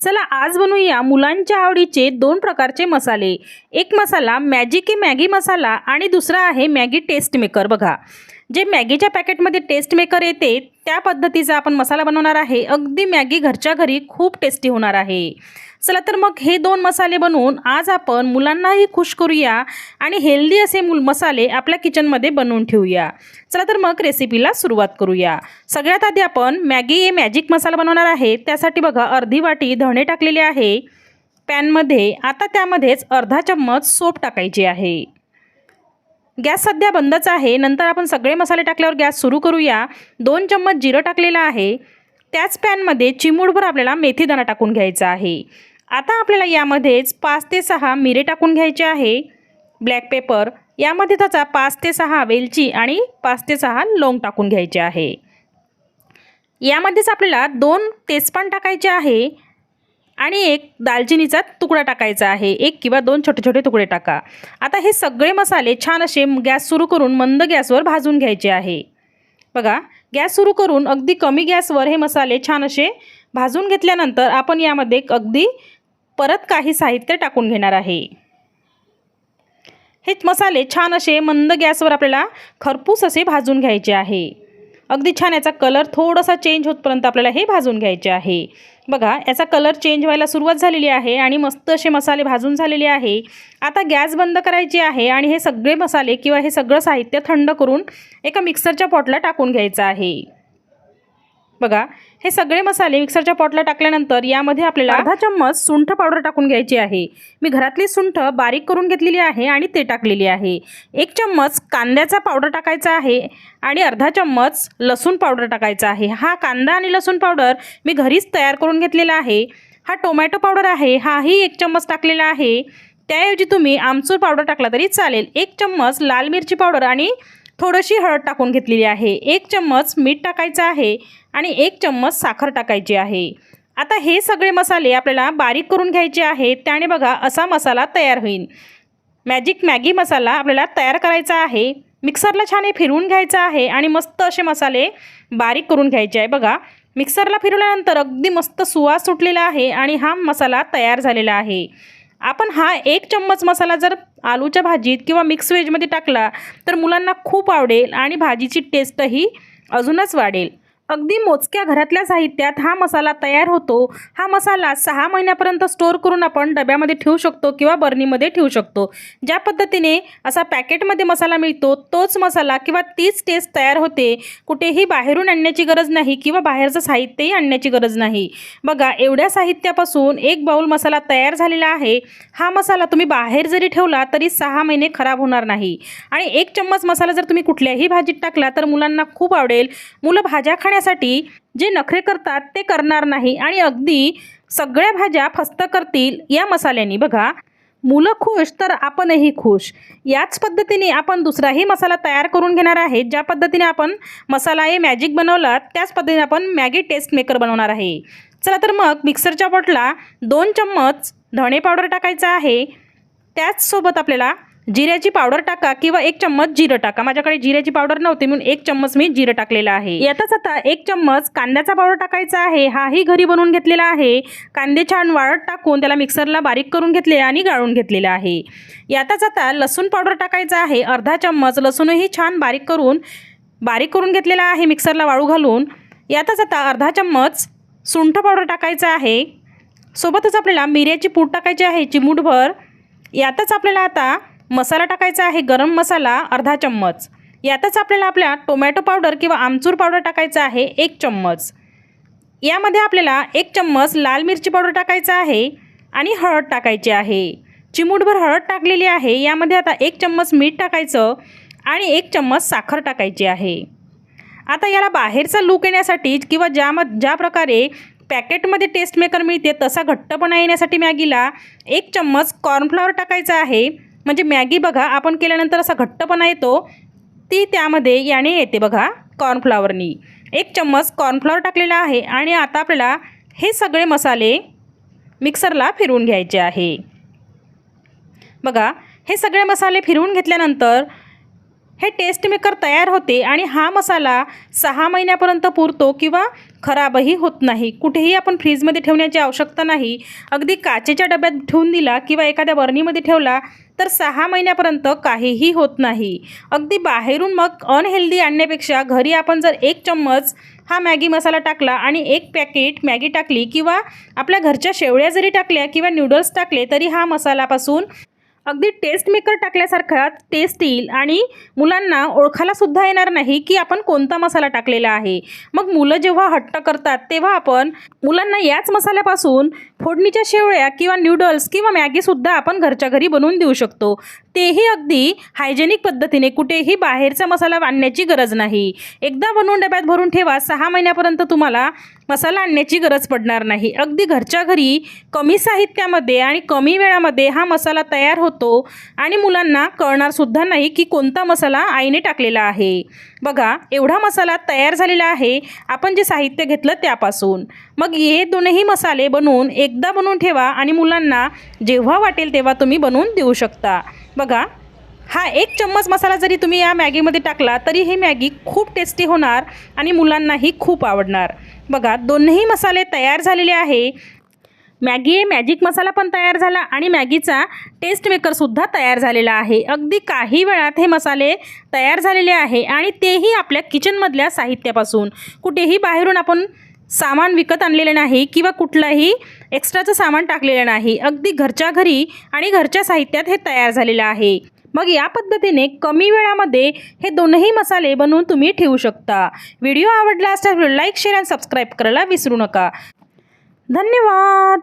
चला आज बनवूया मुलांच्या आवडीचे दोन प्रकारचे मसाले. एक मसाला मॅजिक मॅगी मसाला आणि दुसरा आहे मॅगी टेस्ट मेकर. बघा जे मॅगीच्या पॅकेटमध्ये टेस्ट मेकर येते त्या पद्धतीचा आपण मसाला बनवणार आहे. अगदी मॅगी घरच्या घरी खूप टेस्टी होणार आहे. चला तर मग हे दोन मसाले बनवून आज आपण मुलांनाही खुश करूया आणि हेल्दी असे मुल मसाले आपल्या किचनमध्ये बनवून ठेवूया. चला तर मग रेसिपीला सुरुवात करूया. सगळ्यात आधी आपण मॅगी हे मॅजिक मसाला बनवणार आहे. त्यासाठी बघा अर्धी वाटी धणे टाकलेले आहे. पॅनमध्ये आता त्यामध्येच अर्धा चम्मच सोप टाकायचे आहे. गॅस सध्या बंदच आहे. नंतर आपण सगळे मसाले टाकल्यावर गॅस सुरू करूया. दोन चम्मच जिरं टाकलेलं आहे. त्याच पॅनमध्ये चिमूडभर आपल्याला मेथीदाणा टाकून घ्यायचा आहे. आता आपल्याला यामध्येच पाच ते सहा मिरे टाकून घ्यायचे आहे. Black paper. यामध्ये त्याचा पाच ते सहा वेलची आणि पाच ते सहा लवंग टाकून घ्यायचे आहे. यामध्येच आपल्याला दोन तेजपान टाकायचे आहे. आणि एक दालचिनीचा तुकडा टाकायचा आहे. एक किंवा दोन छोटे छोटे तुकडे टाका. आता हे सगळे मसाले छान असे गॅस सुरू करून मंद गॅसवर भाजून घ्यायचे आहे. बघा गॅस सुरू करून अगदी कमी गॅसवर हे मसाले छान असे भाजून घेतल्यानंतर आपण यामध्ये अगदी परत काही साहित्य टाकून घेणार आहे. हे मसाले छान असे मंद गॅसवर आपल्याला खरपूस असे भाजून घ्यायचे आहे. अगदी छान याचा कलर थोडासा चेंज होतपर्यंत आपल्याला हे भाजून घ्यायचे आहे. बघा याचा कलर चेंज व्हायला सुरुवात झालेली आहे आणि मस्त असे मसाले भाजून झालेले आहे. आता गॅस बंद करायची आहे आणि हे सगळे मसाले किंवा हे सगळं साहित्य थंड करून एका मिक्सरच्या पॉटला टाकून घ्यायचं आहे. बघा हे सगळे मसाले मिक्सरच्या पॉटला टाकल्यानंतर यामध्ये आपल्याला अर्धा चम्मच सुंठ पावडर टाकून घ्यायची आहे. मी घरातली सुंठ बारीक करून घेतलेली आहे आणि ते टाकलेली आहे. एक चम्मच कांद्याचा पावडर टाकायचा आहे आणि अर्धा चम्मच लसूण पावडर टाकायचा आहे. हा कांदा आणि लसूण पावडर मी घरीच तयार करून घेतलेला आहे. हा टोमॅटो पावडर आहे हाही एक चम्मच टाकलेला आहे. त्याऐवजी तुम्ही आमचूर पावडर टाकला तरी चालेल. एक चम्मच लाल मिरची पावडर आणि थोडीशी हळद टाकून घेतलेली आहे. एक चम्मच मीठ टाकायचं आहे आणि एक चम्मच साखर टाकायची आहे. आता हे सगळे मसाले आपल्याला बारीक करून घ्यायचे आहेत. त्याने बघा असा मसाला तयार होईल. मॅजिक मॅगी मसाला आपल्याला तयार करायचा आहे. मिक्सरला छान हे फिरवून घ्यायचं आहे आणि मस्त असे मसाले बारीक करून घ्यायचे आहे. बघा मिक्सरला फिरवल्यानंतर अगदी मस्त सुवास सुटलेला आहे आणि हा मसाला तयार झालेला आहे. आपण हा एक चम्मच मसाला जर आलूच्या भाजीत किंवा मिक्स व्हेजमध्ये टाकला तर मुलांना खूप आवडेल आणि भाजीची टेस्टही अजूनच वाढेल. अगदी मोजक्या घरातल्या साहित्यात हा मसाला तयार होतो. हा मसाला सहा महिन्यापर्यंत स्टोअर करून आपण डब्यामध्ये ठेवू शकतो किंवा बर्नीमध्ये ठेवू शकतो. ज्या पद्धतीने असा पॅकेटमध्ये मसाला मिळतो तोच मसाला किंवा तीच टेस्ट तयार होते कुठेही बाहेरून आणण्याची गरज नाही किंवा बाहेरचं साहित्यही आणण्याची गरज नाही. बघा एवढ्या साहित्यापासून एक बाऊल मसाला तयार झालेला आहे. हा मसाला तुम्ही बाहेर जरी ठेवला तरी सहा महिने खराब होणार नाही. आणि एक चम्मच मसाला जर तुम्ही कुठल्याही भाजीत टाकला तर मुलांना खूप आवडेल. मुलं भाज्या खाण्या करण्यासाठी जे नखरे करतात ते करणार नाही आणि अगदी सगळ्या भाज्या फस्त करतील या मसाल्याने. बघा मुलं खुश तर आपणही खुश. याच पद्धतीने आपण दुसराही मसाला तयार करून घेणार आहे. ज्या पद्धतीने आपण मसाला हे मॅजिक बनवला त्याच पद्धतीने आपण मॅगी टेस्ट मेकर बनवणार आहे. चला तर मग मिक्सरच्या पॉटला दोन चम्मच धणे पावडर टाकायचा आहे. त्याचसोबत आपल्याला जिऱ्याची पावडर टाका किंवा एक चम्मच जिरं टाका. माझ्याकडे जिऱ्याची पावडर नव्हती म्हणून एक चम्मच मी जिरं टाकलेलं आहे. यातच आता एक चम्मच कांद्याचा पावडर टाकायचा आहे. हाही घरी बनवून घेतलेला आहे. कांदे छान वाळत टाकून त्याला मिक्सरला बारीक करून घेतले आणि गाळून घेतलेलं आहे. यातच आता लसूण पावडर टाकायचा आहे. अर्धा चम्मच लसूणही छान बारीक करून बारीक करून घेतलेला आहे मिक्सरला वाळू घालून. यातच आता अर्धा चम्मच सुंठ पावडर टाकायचं आहे. सोबतच आपल्याला मिऱ्याची पूड टाकायची आहे चिमूटभर. यातच आपल्याला आता मसाला टाकायचा आहे गरम मसाला अर्धा चम्मच. यातच आपल्याला आपल्या टोमॅटो पावडर किंवा आमचूर पावडर टाकायचा आहे एक चम्मच. यामध्ये आपल्याला एक चम्मच लाल मिरची पावडर टाकायचा आहे आणि हळद टाकायची आहे. चिमूटभर हळद टाकलेली आहे यामध्ये आता एक चम्मच मीठ टाकायचं आणि एक चम्मच साखर टाकायची आहे. आता याला बाहेरचा लूक येण्यासाठी किंवा ज्या ज्या प्रकारे पॅकेटमध्ये टेस्ट मेकर मिळते तसा घट्टपणा येण्यासाठी मॅगीला एक चम्मच कॉर्नफ्लॉवर टाकायचा आहे. म्हणजे मॅगी बघा आपण केल्यानंतर असा घट्टपणा येतो ती त्यामध्ये याने येते बघा कॉर्नफ्लॉवरनी एक चम्मच कॉर्नफ्लॉवर टाकलेला आहे आणि आता आपल्याला हे सगळे मसाले मिक्सरला फिरवून घ्यायचे आहे. बघा हे सगळे मसाले फिरवून घेतल्यानंतर हे टेस्ट मेकर तयार होते आणि हा मसाला सहा महिन्यापर्यंत पुरतो किंवा खराबही होत नाही. कुठेही आपण फ्रीजमध्ये ठेवण्याची आवश्यकता नाही. अगदी काचेच्या डब्यात ठेवून दिला किंवा एखाद्या बर्नीमध्ये ठेवला तर सहा महिन्यापर्यंत काहीही होत नाही. अगदी बाहेरून मग अनहेल्दी आणण्यापेक्षा घरी आपण जर एक चम्मच हा मॅगी मसाला टाकला आणि एक पॅकेट मॅगी टाकली किंवा आपल्या घरच्या शेवळ्या जरी टाकल्या किंवा नूडल्स टाकले तरी हा मसालापासून अगदी टेस्ट मेकर टाकल्यासारखा टेस्ट येईल आणि मुलांना ओळखायला सुद्धा येणार नाही की आपण कोणता मसाला टाकलेला आहे. मग मुलं जेव्हा हट्ट करतात तेव्हा आपण मुलांना याच मसाल्यापासून फोडणीच्या शेवळ्या किंवा न्यूडल्स किंवा मॅगीसुद्धा आपण घरच्या घरी बनवून देऊ शकतो. तेही अगदी हायजेनिक पद्धतीने कुठेही बाहेरचा मसाला आणण्याची गरज नाही. एकदा बनवून डब्यात भरून ठेवा सहा महिन्यापर्यंत तुम्हाला मसाला आणण्याची गरज पडणार नाही. अगदी घरच्या घरी कमी साहित्यामध्ये आणि कमी वेळामध्ये हा मसाला तयार होतो आणि मुलांना कळणारसुद्धा नाही की कोणता मसाला आईने टाकलेला आहे. बघा एवढा मसाला तयार झालेला आहे आपण जे साहित्य घेतलं त्यापासून. मग हे दोनही मसाले बनवून एकदा बनवून ठेवा आणि मुलांना जेव्हा वाटेल तेव्हा तुम्ही बनवून देऊ शकता. बघा हा एक चम्मच मसाला जरी तुम्ही या मॅगीमध्ये टाकला तरी ही मॅगी खूप टेस्टी होणार आणि मुलांनाही खूप आवडणार. बघा दोन्ही मसाले तयार झालेले आहे. मॅगी मॅजिक मसाला पण तयार झाला आणि मॅगीचा टेस्ट मेकरसुद्धा तयार झालेला आहे. अगदी काही वेळात हे मसाले तयार झालेले आहे आणि तेही आपल्या किचनमधल्या साहित्यापासून. कुठेही बाहेरून आपण सामान विकत आणलेलं नाही किंवा कुठलंही एक्स्ट्राचं सामान टाकलेलं नाही. अगदी घरच्या घरी आणि घरच्या साहित्यात हे तयार झालेलं आहे. मग या पद्धतीने कमी वेळामध्ये हे दोनही मसाले बनवून तुम्ही ठेवू शकता. व्हिडिओ आवडला असल्यास लाईक शेअर आणि सबस्क्राईब करायला विसरू नका. धन्यवाद!